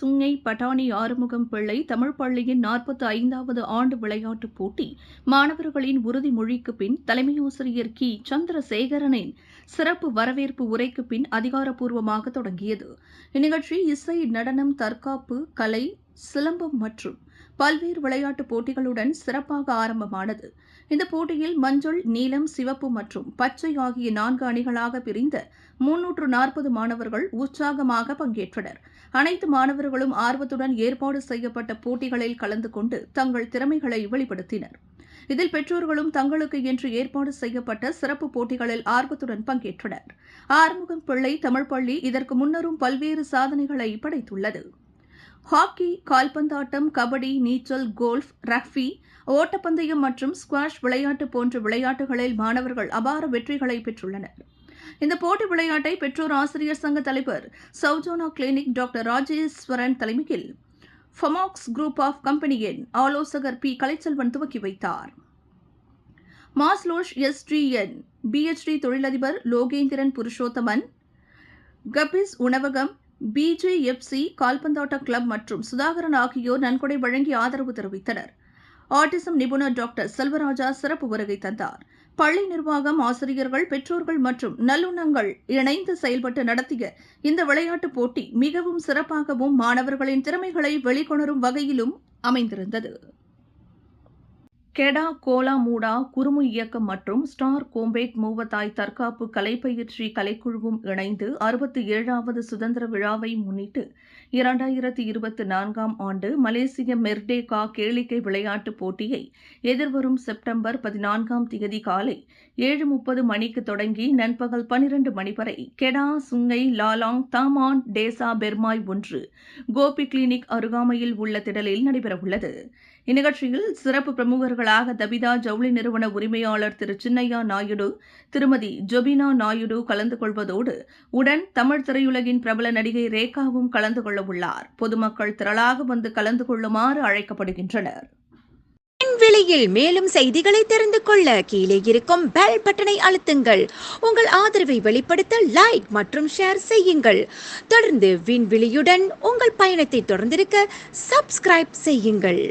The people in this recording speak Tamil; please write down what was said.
சுங்கை பட்டாணி ஆறுமுகம் பிள்ளை தமிழ் பள்ளியின் நாற்பத்தி ஐந்தாவது ஆண்டு விளையாட்டுப் போட்டி மாணவர்களின் உறுதிமொழிக்கு பின் தலைமையாசிரியர் கி. சந்திரசேகரனின் சிறப்பு வரவேற்பு உரைக்கு பின் அதிகாரப்பூர்வமாக தொடங்கியது. இந்நிகழ்ச்சி இசை நடனம் தற்காப்பு கலை சிலம்பம் மற்றும் பல்வேறு விளையாட்டுப் போட்டிகளுடன் சிறப்பாக ஆரம்பமானது. இந்த போட்டியில் மஞ்சள் நீலம் சிவப்பு மற்றும் பச்சை ஆகிய நான்கு அணிகளாக பிரிந்த முன்னூற்று நாற்பது மாணவர்கள் உற்சாகமாக பங்கேற்றனர். அனைத்து மாணவர்களும் ஆர்வத்துடன் ஏற்பாடு செய்யப்பட்ட போட்டிகளில் கலந்து கொண்டு தங்கள் திறமைகளை வெளிப்படுத்தினர். இதில் பெற்றோர்களும் தங்களுக்கு என்று ஏற்பாடு செய்யப்பட்ட சிறப்பு போட்டிகளில் ஆர்வத்துடன் பங்கேற்றனர். ஆறுமுகம் பிள்ளை தமிழ் பள்ளி இதற்கு முன்னரும் பல்வேறு சாதனைகளை படைத்துள்ளது. ஹாக்கி கால்பந்தாட்டம் கபடி நீச்சல் கோல்ஃப் ரக்பி ஓட்டப்பந்தயம் மற்றும் ஸ்குவாஷ் விளையாட்டு போன்ற விளையாட்டுகளில் மாணவர்கள் அபார வெற்றிகளை பெற்றுள்ளனர். இந்த போட்டி விளையாட்டை பெற்றோர் ஆசிரியர் சங்க தலைவர் சௌஜோனா கிளினிக் டாக்டர் ராஜேஸ்வரன் தலைமையில் ஃபமாக்ஸ் குரூப் ஆஃப் கம்பெனியின் ஆலோசகர் பி. கலைச்செல்வன் துவக்கி வைத்தார். மாஸ்லோஷ் எஸ்டிஎன் பிஎச்டி தொழிலதிபர் லோகேந்திரன் புருஷோத்தமன் கபிஸ் உணவகம் பிஜேஎஃப்சி கால்பந்தாட்ட கிளப் மற்றும் சுதாகரன் ஆகியோர் நன்கொடை வழங்கி ஆதரவு தெரிவித்தனர். ஆட்டிசம் நிபுணர் டாக்டர் செல்வராஜா சிறப்பு வருகை தந்தார். பள்ளி நிர்வாகம் ஆசிரியர்கள் பெற்றோர்கள் மற்றும் நல்லுணங்கள் இணைந்து செயல்பட்டு நடத்திய இந்த விளையாட்டுப் போட்டி மிகவும் சிறப்பாகவும் மாணவர்களின் திறமைகளை வெளிக்கொணரும் வகையிலும் அமைந்திருந்தது. கெடா கோலா மூடா குறுமு இயக்கம் மற்றும் ஸ்டார் கோம்பேட் மூவத்தாய் தற்காப்பு கலைப்பயிற்சி கலைக்குழுவும் இணைந்து அறுபத்தி ஏழாவது சுதந்திர விழாவை முன்னிட்டு இரண்டாயிரத்தி இருபத்தி நான்காம் ஆண்டு மலேசிய மெர்டேகா கேளிக்கை விளையாட்டுப் போட்டியை எதிர்வரும் செப்டம்பர் பதினான்காம் தேதி காலை ஏழு முப்பது மணிக்கு தொடங்கி நண்பகல் பனிரெண்டு மணி வரை Kedah Sungai Lalang Taman Desa Permai ஒன்று கோபி கிளினிக் அருகாமையில் உள்ள திடலில் நடைபெறவுள்ளது. இந்நிகழ்ச்சியில் சிறப்பு பிரமுகர்கள் பிரமுகர்களாக தபிதா ஜவுளி நிறுவன உரிமையாளர் திரு சின்னையா நாயுடு திருமதி ஜொபினா நாயுடு கலந்து கொள்வதோடு உடன் தமிழ் திரையுலகின் பிரபல நடிகை ரேகாவும் கலந்து கொள்ள உள்ளார். பொதுமக்கள் திரளாக வந்து கலந்து கொள்ளுமாறு அழைக்கப்படுகின்றனர். விலையில் மேலும் செய்திகளை தெரிந்து கொள்ள கீழே இருக்கும் பெல் பட்டனை அழுத்துங்கள். உங்கள் ஆதரவை வெளிப்படுத்த லைக் மற்றும் ஷேர் செய்யுங்கள். தொடர்ந்து விண்வெளியுடன் உங்கள் பயணத்தை தொடர்ந்திருக்க சப்ஸ்கிரைப் செய்யுங்கள்.